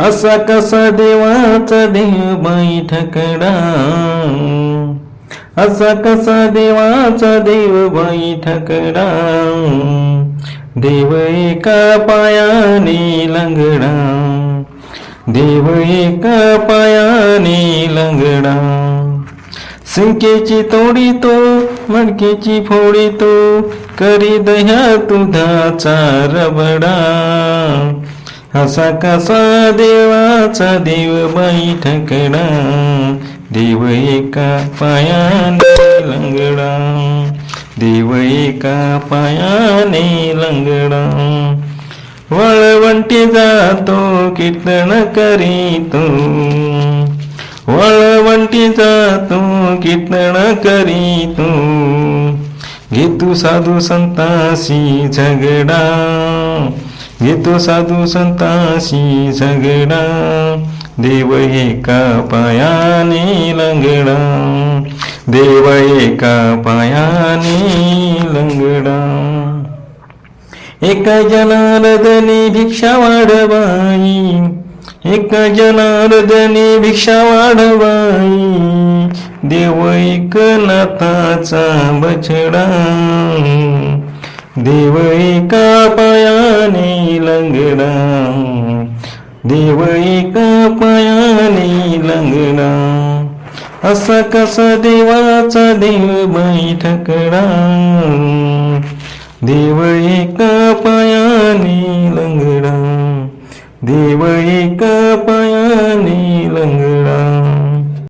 असा कसा देवाचा देव बैठकडा असा कसा देवाचा देव बैठकडा देव एका पायाने लंगडा. देव एका पायाने लंगडा. सिंकेची तोडी तो मडकेची फोडी तो करी दह्या तुझाचा रबडा. असा कसा देवाचा देव बैठकडा देव एका पायाने लंगडा. देव एका पायाने लंगडा. वळवंटी जातो कीर्तन करीतो. वळवंटी जातो कीर्तन करीतो. घेतो साधू संतासी झगडा. घेतो साधू संतासी झगडा. देव एका पायाने लंगडा. देव एका पायाने लंगडा. एका जनार्दनी भिक्षा वाढवाई. एका जनार्दनी भिक्षा वाढवाई. देव एक नाथाचा बछडा. देव एका पायाने लंगडा. देव एका पायाने लंगडा. असा कसा देवाचा देव बैठकडा देव एका पायाने लंगडा. देव एका पायाने लंगडा.